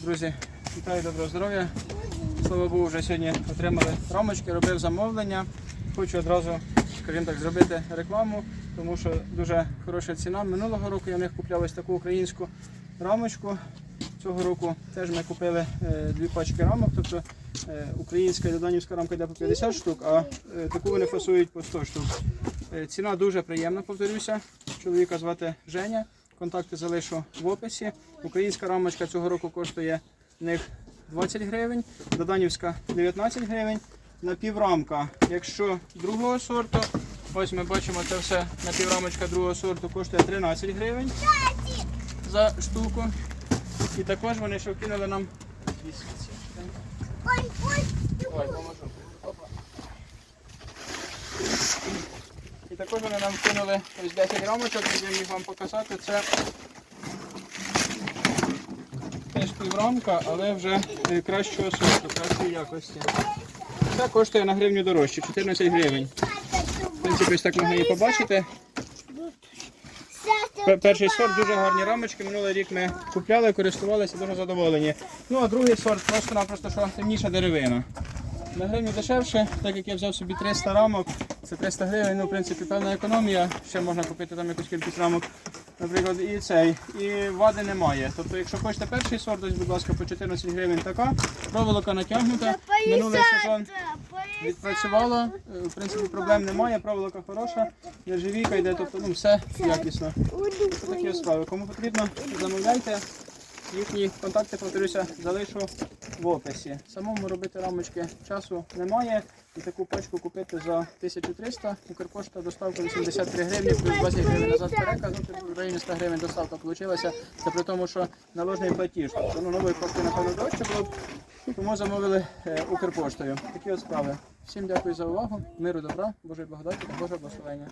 Друзі, вітаю, доброго здоров'я. Слава Богу, вже сьогодні отримали рамочки, робив замовлення. Хочу одразу, скажімо так, зробити рекламу, тому що дуже хороша ціна. Минулого року я в них купляв ось таку українську рамочку. Цього року теж ми купили е, дві пачки рамок, тобто е, українська і доданівська рамка йде по 50 штук, а е, таку вони фасують по 100 штук. Ціна дуже приємна, повторюся. Чоловіка звати Женя. Контакти залишу в описі. Українська рамочка цього року коштує в них 20 гривень, доданівська 19 гривень. Напіврамка, якщо другого сорту, ось ми бачимо це все напіврамочка другого сорту коштує 13 гривень за штуку. І також вони ще вкинули нам. Ой, ой, Ой, поможу. Також вони нам вкинули ось 10 рамочок, я міг вам показати. Це теж піврамка, але вже е, кращого сорту, кращої якості. Це коштує на гривню дорожче, 14 гривень. В принципі, ось так можна її побачити. Перший сорт дуже гарні рамочки. Минулий рік ми купляли, користувалися, дуже задоволені. Ну а другий сорт просто-напросто що темніша деревина. На гривню дешевше, так як я взяв собі 300 рамок, це 300 гривень, ну в принципі певна економія. Ще можна купити там якусь кількість рамок, наприклад, і цей. І вади немає. Тобто, якщо хочете перший сорт, ось, будь ласка, по 14 гривень така, проволока натягнута. Минулий сезон відпрацювала. Е, В принципі, проблем немає, проволока хороша, нержавійка йде, тобто ну, все якісно. Ось такі справи. Кому потрібно, замовляйте. Їхні контакти, повторюся, залишу в описі. Самому робити рамочки часу немає. І таку пачку купити за 1300. Укрпошта доставка 83 гривні, плюс 20 гривень назад переказ. Ну, в районі 100 гривень доставка вийшла. Це при тому, що наложний платіж. Тобто ну, нової пошти, напевно, дорожче було б. Тому замовили е, Укрпоштою. Такі от справи. Всім дякую за увагу. Миру, добра, Божої благодаті та Божого благословення.